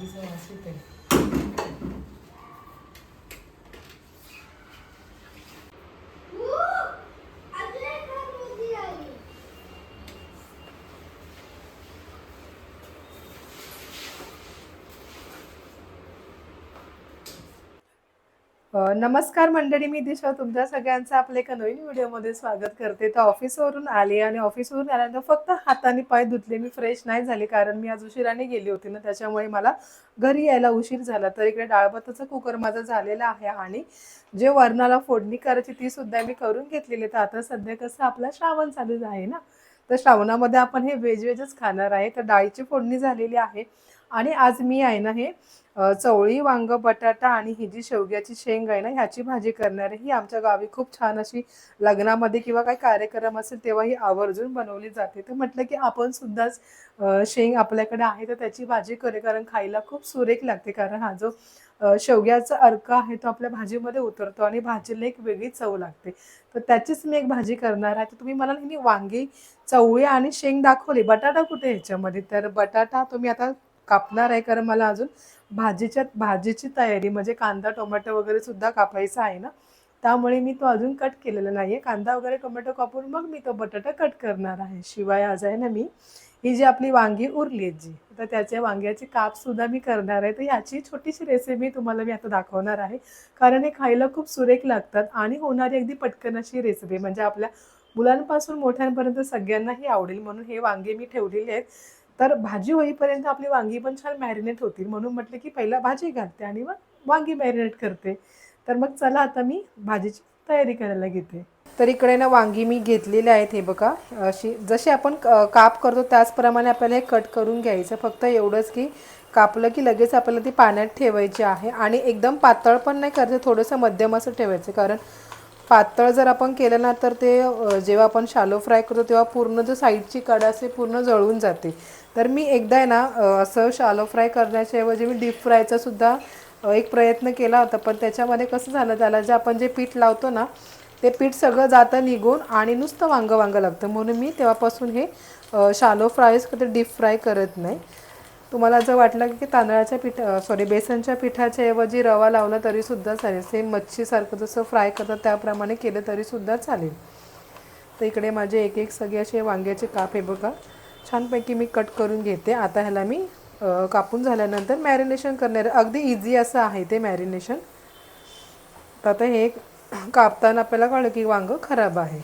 भाजीचा वास येते नमस्कार मंडळी मी दिशा. तुमच्या सगळ्यांचं आपल्या एका नवीन व्हिडिओमध्ये स्वागत करते. तर ऑफिसवरून आले आणि ऑफिसवरून आल्यानंतर फक्त हाताने पाय धुतले. मी फ्रेश नाही झाले कारण मी आज उशिराने गेली होती ना त्याच्यामुळे मला घरी यायला उशीर झाला. तर इकडे डाळभाताचा कुकर माझा झालेला आहे आणि जे वरणाला फोडणी करायची ती सुद्धा मी करून घेतलेली तर आता सध्या कसं आपला श्रावण चालू आहे ना तर श्रावणामध्ये आपण हे व्हेज वेजच खाणार आहे. तर डाळीची फोडणी झालेली आहे. आणि आज मी आहे ना हे चवळी वांग बटाटा आणि ही जी शेवग्याची शेंग आहे ना ह्याची भाजी करणार आहे. ही आमच्या गावी खूप छान अशी लग्नामध्ये किंवा काही कार्यक्रम असेल तेव्हा ही आवर्जून बनवली जाते. तर म्हटलं की आपण सुद्धाच शेंग आपल्याकडे आहे तर त्याची भाजी करे कारण खायला खूप सुरेख लागते. कारण हा जो शेवग्याचा अर्क आहे तो आपल्या भाजीमध्ये उतरतो आणि भाजीला एक वेगळी चव लागते. तर त्याचीच मी एक भाजी करणार आहे. तर तुम्ही मला नेहमी वांगी चवळी आणि शेंग दाखवली. बटाटा कुठे ह्याच्यामध्ये? तर बटाटा तुम्ही आता कापणार आहे कारण मला अजून भाजीच्या भाजीची तयारी म्हणजे कांदा टोमॅटो वगैरे सुद्धा कापायचा आहे ना त्यामुळे मी तो अजून कट केलेला नाही आहे कांदा वगैरे टोमॅटो कापून मग मी तो बटाटा कट करणार आहे. शिवाय आज आहे ना मी ही जी आपली वांगी उरली आहेत जी तर त्याच्या वांग्याची कापसुद्धा मी करणार आहे. तर याची छोटीशी रेसिपी तुम्हाला मी आता दाखवणार आहे. कारण हे खायला खूप सुरेख लागतात आणि होणारी अगदी पटकन अशी रेसिपी म्हणजे आपल्या मुलांपासून मोठ्यांपर्यंत सगळ्यांनाही आवडेल. म्हणून हे वांगे मी ठेवलेले आहेत. तर भाजी होईपर्यंत आपली वांगी पण छान मॅरिनेट होतील. म्हणून म्हटलं की पहिला भाजी घालते आणि मग वांगी मॅरिनेट करते. तर मग चला आता मी भाजीची तयारी करायला घेते. तर इकडे ना वांगी मी घेतलेले आहेत हे बघा. अशी जशी आपण क- काप करतो त्याचप्रमाणे आपल्याला हे कट करून घ्यायचं. फक्त एवढंच की कापलं की लगेच आपल्याला ती पाण्यात ठेवायची आहे. आणि एकदम पातळ पण नाही करायचं थोडंसं मध्यम असं ठेवायचं. कारण पातळ जर आपण केलं ना तर ते जेव्हा आपण शालो फ्राय करतो तेव्हा पूर्ण जो साईडची कडा असते पूर्ण जळून जाते. तर मी एकदा आहे ना असं शालो फ्राय करण्याच्याऐवजी मी डीप फ्रायचा सुद्धा एक प्रयत्न केला होता. पण त्याच्यामध्ये कसं झालं त्याला जे आपण जे पीठ लावतो ना ते पीठ सगळं जातं निघून आणि नुसतं वांगं वांगं लागतं. म्हणून मी तेव्हापासून हे शालो फ्रायच कधी डीप फ्राय करत नाही. तुम्हाला जर वाटलं की तांदळाच्या पीठ सॉरी बेसनच्या पिठाच्या ऐवजी रवा लावला तरीसुद्धा चालेल. सेम मच्छीसारखं जसं फ्राय करतात त्याप्रमाणे केलं तरीसुद्धा चालेल. तर इकडे माझे एक एक सगळे असे वांग्याचे काप आहे बघा. छानपैकी मी कट करून घेते. आता ह्याला मी कापून झाल्यानंतर मॅरिनेशन करणार अगदी इझी असं आहे ते मॅरिनेशन. तर आता हे कापताना आपल्याला कळलं की वांगं खराब आहे.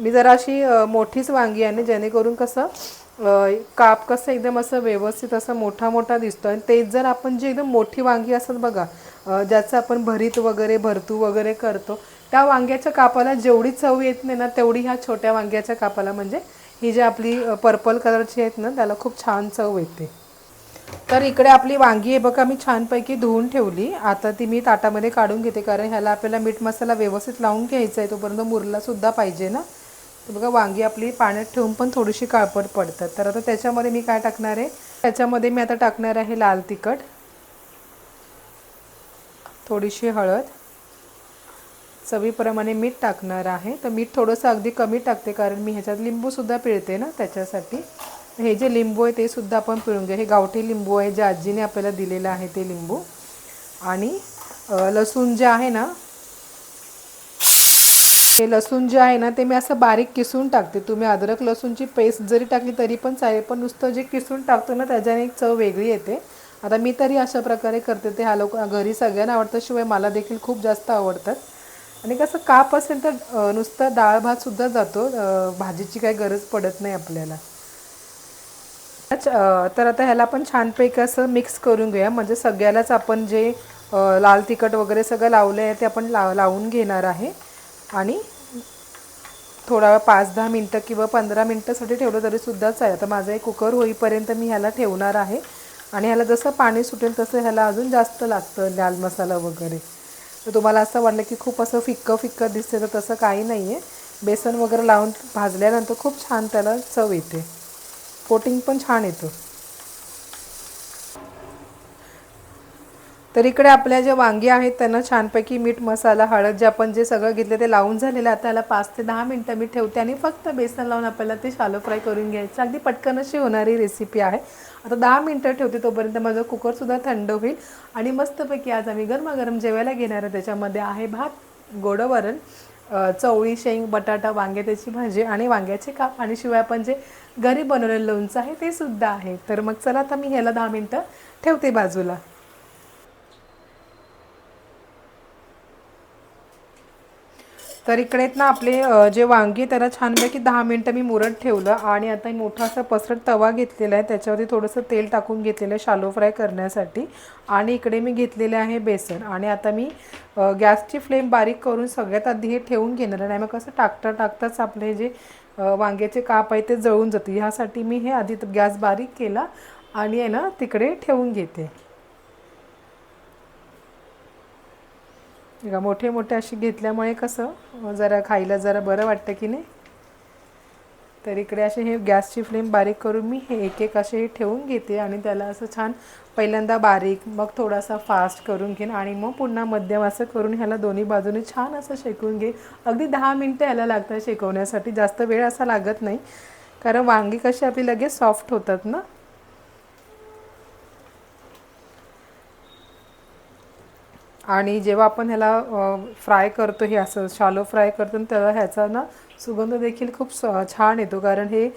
मी जरा अशी मोठीच वांगी आहे जेणेकरून कसं काप कसं एकदम असं व्यवस्थित असं मोठा मोठा दिसतो आणि तेच जर आपण जी एकदम मोठी वांगी असतात बघा ज्याचं आपण भरीत वगैरे भरतू वगैरे करतो त्या वांग्याच्या कापाला जेवढी चव येत नाही ना तेवढी ह्या छोट्या वांग्याच्या कापाला म्हणजे ही जी आपली पर्पल कलरची आहेत ना त्याला खूप छान चव येते. तर इकडे आपली वांगी आहे बघा मी छानपैकी धुवून ठेवली. आता ती मी ताटामध्ये काढून घेते कारण ह्याला आपल्याला मीठ मसाला व्यवस्थित लावून घ्यायचा आहे तोपर्यंत मुरलासुद्धा पाहिजे ना. तर बघा वांगी आपली पाण्यात ठेवून पण थोडीशी काळपट पडतात. तर आता त्याच्यामध्ये मी काय टाकणार आहे? त्याच्यामध्ये मी आता टाकणार आहे लाल तिखट थोडीशी हळद चवीप्रमाणे मीठ टाकणार आहे. तर मीठ थोडंसं अगदी कमी टाकते कारण मी ह्याच्यात लिंबूसुद्धा पिळते ना त्याच्यासाठी. हे जे लिंबू आहे ते सुद्धा आपण पिळून घ्या. हे गावठी लिंबू आहे जे आजीने आपल्याला दिलेलं आहे ते लिंबू. आणि लसूण जे आहे ना हे लसूण जे आहे ना ते मी असं बारीक किसून टाकते. तुम्ही अद्रक लसूणची पेस्ट जरी टाकली तरी पण चालेल पण नुसतं जे किसून टाकतो ना त्याच्याने एक चव वेगळी येते. आता मी तरी अशा प्रकारे करते. ते हा लोक घरी सगळ्यांना आवडतं शिवाय मला देखील खूप जास्त आवडतात. आणि कसं काप असेल तर नुसतं डाळ भातसुद्धा जातो. भाजीची काही गरज पडत नाही आपल्याला. तर आता ह्याला आपण छानपैकी असं मिक्स करून घेऊया. म्हणजे सगळ्यालाच आपण जे लाल तिखट वगैरे सगळं लावलं आहे ते आपण लाव लावून घेणार आहे. आणि थोडा वेळ पाच दहा मिनटं किंवा पंधरा मिनटासाठी ठेवलं तरी आहे आता माझं एक कुकर होईपर्यंत मी ह्याला ठेवणार आहे. आणि ह्याला जसं पाणी सुटेल तसं ह्याला अजून जास्त लागतं लाल मसाला वगैरे. तर तुम्हाला असं वाटलं की खूप असं फिक्कं फिक्कं दिसते तर तसं काही नाही आहे बेसन वगैरे लावून भाजल्यानंतर खूप छान त्याला चव येते. कोटिंग पण छान येतं. तर इकडे आपल्या जे वांगी आहेत त्यांना छानपैकी मीठ मसाला हळद जे आपण जे सगळं घेतलं ते लावून झालेलं आहे. आता याला पाच ते दहा मिनटं मी ठेवते आणि फक्त बेसन लावून आपल्याला ते शालो फ्राय करून घ्यायचं. अगदी पटकन अशी होणारी रेसिपी आहे. आता दहा मिनटं ठेवते तोपर्यंत माझं कुकरसुद्धा थंड होईल. आणि मस्तपैकी आज आम्ही गरमागरम जेवायला घेणार आहे. त्याच्यामध्ये आहे भात गोडं वरण चवळी शेंग बटाटा वांगे त्याची भाजी आणि वांग्याचे काप. आणि शिवाय आपण जे घरी बनवलेलं लोणचं आहे ते सुद्धा आहे. तर मग चला आता मी ह्याला दहा मिनटं ठेवते बाजूला. तर इकडे आहेत ना आपले जे वांगी त्याला छानपैकी दहा मिनटं मी मुरत ठेवलं आणि आता मोठा असा पसरट तवा घेतलेला आहे. त्याच्यावरती थोडंसं तेल टाकून घेतलेलं आहे शालो फ्राय करण्यासाठी. आणि इकडे मी घेतलेले आहे बेसन. आणि आता मी गॅसची फ्लेम बारीक करून सगळ्यात आधी हे ठेवून घेणार नाही मग कसं टाकता टाकताच आपले जे वांग्याचे काप आहे ते जळून जाते ह्यासाठी मी हे आधी गॅस बारीक केला आणि आहे ना तिकडे ठेवून घेते. बघा मोठे मोठे असे घेतल्यामुळे कसं जरा खायला जरा बरं वाटतं की नाही? तर इकडे असे हे गॅसची फ्लेम बारीक करून मी हे एक एक असे हे ठेवून घेते आणि त्याला असं छान पहिल्यांदा बारीक मग थोडासा फास्ट करून घेईन आणि मग पुन्हा मध्यम असं करून ह्याला दोन्ही बाजूने छान असं शेकून घे. अगदी दहा मिनटं ह्याला लागतात शेकवण्यासाठी जास्त वेळ असा लागत नाही. कारण वांगी कशी आपली लगेच सॉफ्ट होतात ना? आणि जेव्हा आपण ह्याला फ्राय करतो हे असं शालो फ्राय करतो ना तेव्हा ह्याचा ना सुगंध देखील खूप स- छान येतो. कारण हे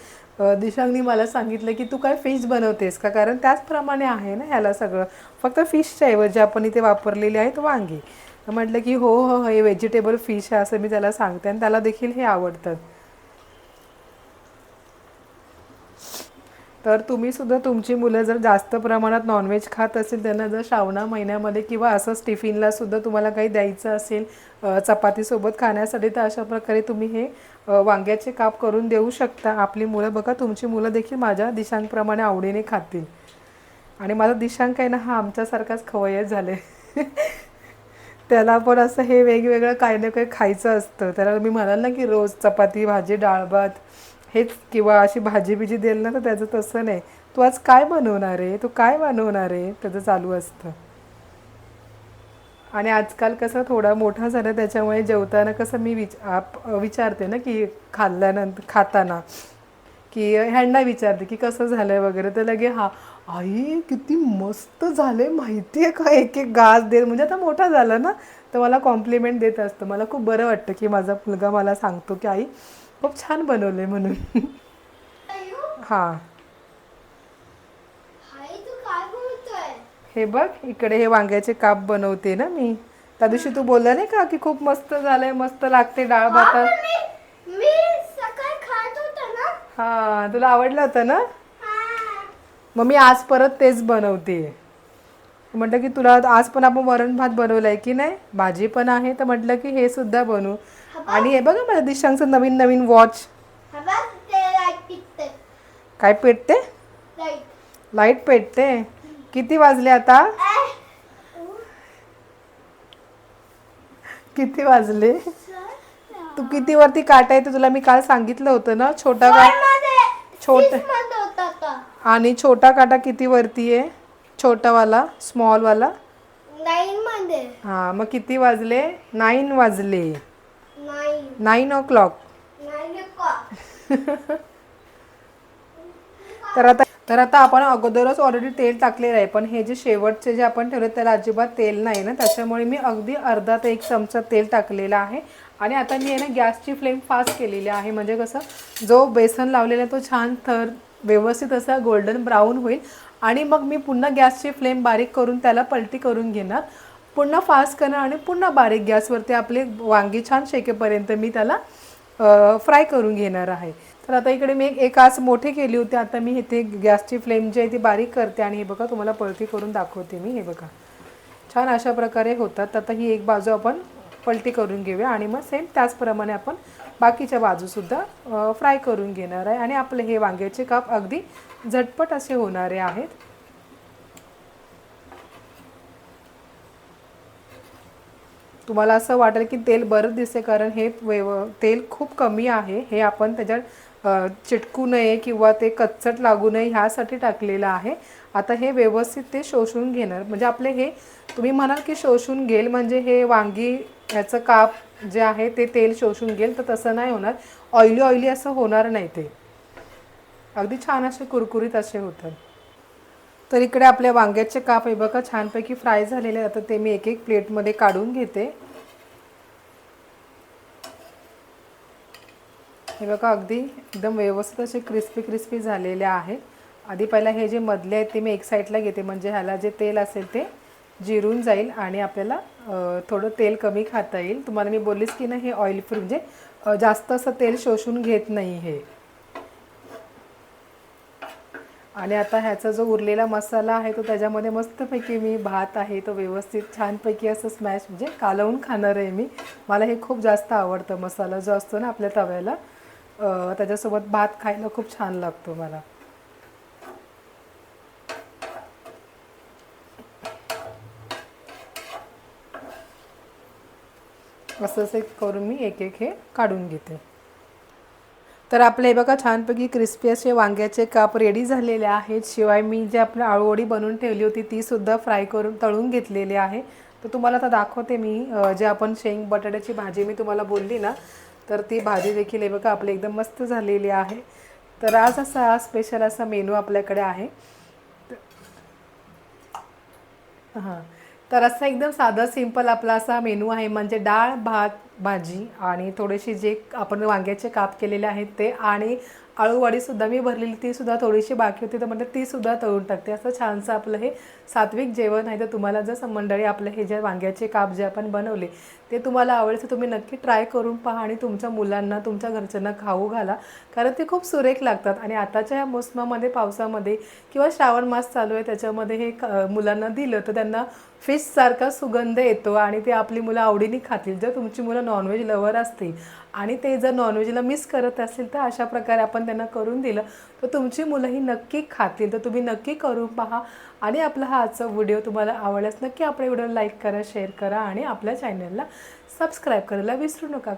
दिशांनी मला सांगितलं की तू काय फिश बनवतेस का? कारण त्याचप्रमाणे आहे ना ह्याला सगळं. फक्त फिशच्या ऐवजी आपण इथे वापरलेली आहेत वांगी. म्हटलं की हो हो, हो हे व्हेजिटेबल फिश आहे असं मी त्याला सांगते आणि त्याला देखील हे आवडतात तर तुम्ही सुद्धा तुमची मुलं जर जास्त प्रमाणात नॉनव्हेज खात असेल त्यांना जर श्रावणा महिन्यामध्ये किंवा असंच टिफिनला सुद्धा तुम्हाला काही द्यायचं असेल चपातीसोबत खाण्यासाठी तर अशा प्रकारे तुम्ही हे वांग्याचे काप करून देऊ शकता. आपली मुलं बघा तुमची मुलं देखील माझ्या दिशांप्रमाणे आवडीने खातील. आणि माझा दिशांक आहे ना हा आमच्यासारखाच खवय्यत झाले. त्याला पण असं हे वेगवेगळं काही ना काही खायचं असतं. त्याला मी म्हणाल ना की रोज चपाती भाजी डाळ भात हेच किंवा अशी भाजी बिजी देईल ना तर त्याचं तसं नाही. तू आज काय बनवणार आहे? तू काय बनवणार आहे? त्याचं चालू असतं. आणि आजकाल कसं थोडा मोठा झाला त्याच्यामुळे जेवताना कसं मी विच आप विचारते ना की खाल्ल्यानंतर खाताना. की ह्यांना विचारते की कसं झालंय वगैरे तर लगे हा आई किती मस्त झालंय माहिती आहे का? एक एक गाज दे. म्हणजे आता मोठा झाला ना तर मला कॉम्प्लिमेंट देत असतं. मला खूप बरं वाटतं की माझा मुलगा मला सांगतो की आई खूप छान बनवलंय म्हणून. हां. हे बघ इकडे हे वांग्याचे काप बनवते ना मी. त्या दिवशी तू बोलला नाही का की खूप मस्त झालंय मस्त लागते डाळ भातात ना. हा तुला आवडलं होतं ना. मग मी आज परत तेच बनवते म्हटलं की तुला आज पण आपण वरण भात बनवलाय की नाही? भाजी पण आहे तर म्हटलं की हे सुद्धा बनवू आणि हे बघा माझ्या दिशांचं नवीन नवीन वॉच काय पेटते? लाइट पेटते. किती वाजले आता? किती वाजले? तू किती वरती काटा येते तुला मी काल सांगितलं होतं ना? छोटा का छोट- आणि छोटा काटा किती वरती आहे? छोटावाला स्मॉलवाला नाईन मध्ये. हा मग किती वाजले? नाईन वाजले. Nine nine o'clock nine तर आता तर आता आपण अगोदरच ऑलरेडी तेल टाकलेलं आहे पण हे जे शेवटचे जे आपण ठेवले त्याला अजिबात तेल नाही ना. त्याच्यामुळे मी अगदी अर्धा ते एक चमचा तेल टाकलेलं आहे. आणि आता मी आहे ना गॅसची फ्लेम फास्ट केलेली आहे. म्हणजे कसं जो बेसन लावलेला आहे तो छान थर व्यवस्थित असा गोल्डन ब्राऊन होईल. आणि मग मी पुन्हा गॅसची फ्लेम बारीक करून त्याला पलटी करून घेणार. पुन्हा फास्ट करणार आणि पुन्हा बारीक गॅसवरती आपले वांगी छान शेकेपर्यंत मी त्याला फ्राय करून घेणार आहे. तर आता इकडे मी एक आस मोठी केली होती. आता मी इथे गॅसची फ्लेम जी आहे ती बारीक करते आणि हे बघा तुम्हाला पलटी करून दाखवते मी. हे बघा. छान अशा प्रकारे होतात. आता ही एक बाजू आपण पलटी करून घेऊया आणि मग सेम त्याचप्रमाणे आपण बाकीच्या बाजूसुद्धा फ्राय करून घेणार आहे. आणि आपले हे वांग्याचे काप अगदी झटपट असे होणारे आहेत. तुम्हाला असं वाटेल की तेल बरं दिसते कारण हे वेव तेल खूप कमी आहे. हे आपण त्याच्यात चिटकू नये किंवा ते कच्चट लागू नये ह्यासाठी टाकलेलं आहे. आता हे व्यवस्थित ते शोषून घेणार. म्हणजे आपले हे तुम्ही म्हणाल की शोषून घेईल म्हणजे हे वांगी ह्याचं काप जे आहे ते तेल शोषून घेईल तर तसं नाही होणार. ऑइली ऑइली असं होणार नाही ते. अगदी छान असे कुरकुरीत असे होतात. तर इकडे आपल्या वांग्याचे काप आहे बघा छानपैकी फ्राय झालेले आता ते मी एक एक प्लेटमध्ये काढून घेते. हे बघा अगदी एकदम व्यवस्थित असे क्रिस्पी क्रिस्पी झालेले आहेत. आधी पहिला हे जे मधले आहेत ते मी एक साईडला घेते. म्हणजे ह्याला जे तेल असेल ते जिरून जाईल आणि आपल्याला थोडं तेल कमी खाता येईल. तुम्हाला मी बोललीच की ना हे ऑइल फ्री म्हणजे जास्त असं तेल शोषून घेत नाही हे. आणि आता ह्याचा जो उरलेला मसाला आहे तो त्याच्यामध्ये मस्तपैकी मी भात आहे तो व्यवस्थित छानपैकी असं स्मॅश म्हणजे कालवून खाणार आहे मी. मला हे खूप जास्त आवडतं मसाला जो असतो ना आपल्या तव्याला त्याच्यासोबत भात खायला खूप छान लागतो मला. असं एक करून मी एक एक हे काढून घेते. तर आपले हे बघा छानपैकी क्रिस्पी असे वांग्याचे काप रेडी झालेले आहेत. शिवाय मी जे आपली आळूवडी बनवून ठेवली होती ती सुद्धा फ्राय करून तळून घेतलेली आहे. तर तुम्हाला आता दाखवते मी जे आपण शेंग बटाट्याची भाजी मी तुम्हाला बोलली ना तर ती भाजी देखील हे बघा आपली एकदम मस्त झालेली आहे. तर आज असा स्पेशल असा मेनू आपल्याकडे आहे. हां. तर असा एकदम साधा सिंपल आपला असा मेनू आहे. म्हणजे डाळ भात भाजी आणि थोडेसे जे आपण वांग्याचे काप केलेले आहेत ते आणि आळूवाडीसुद्धा मी भरलेली तीसुद्धा थोडीशी बाकी होती. तर म्हणजे तीसुद्धा तळून टाकते. असं छानसं आपलं हे सात्विक जेवण आहे. तर तुम्हाला जर मंडळी आपलं हे जे वांग्याचे काप जे आपण बनवले ते तुम्हाला आवडेल तर तुम्ही नक्की ट्राय करून पहा आणि तुमच्या मुलांना तुमच्या घरच्यांना खाऊ घाला. कारण ते खूप सुरेख लागतात. आणि आताच्या या मोसमामध्ये पावसामध्ये किंवा श्रावण मास चालू आहे त्याच्यामध्ये हे क- मुलांना दिलं तर त्यांना फिशसारखा सुगंध येतो आणि ते आपली मुलं आवडीने खातील. जर तुमची मुलं नॉनव्हेज लवर असतील आणि ते जर नॉनव्हेजला मिस करत असतील तर अशा प्रकारे आपण त्यांना करून दिलं तर तुमची मुलंही नक्की खातील. तर तुम्ही नक्की करून पहा. आणि आपला हा आजचा व्हिडिओ तुम्हाला आवडल्यास नक्की आपला व्हिडिओ लाईक करा शेअर करा आणि आपल्या चॅनलला सबस्क्राईब करायला विसरू नका.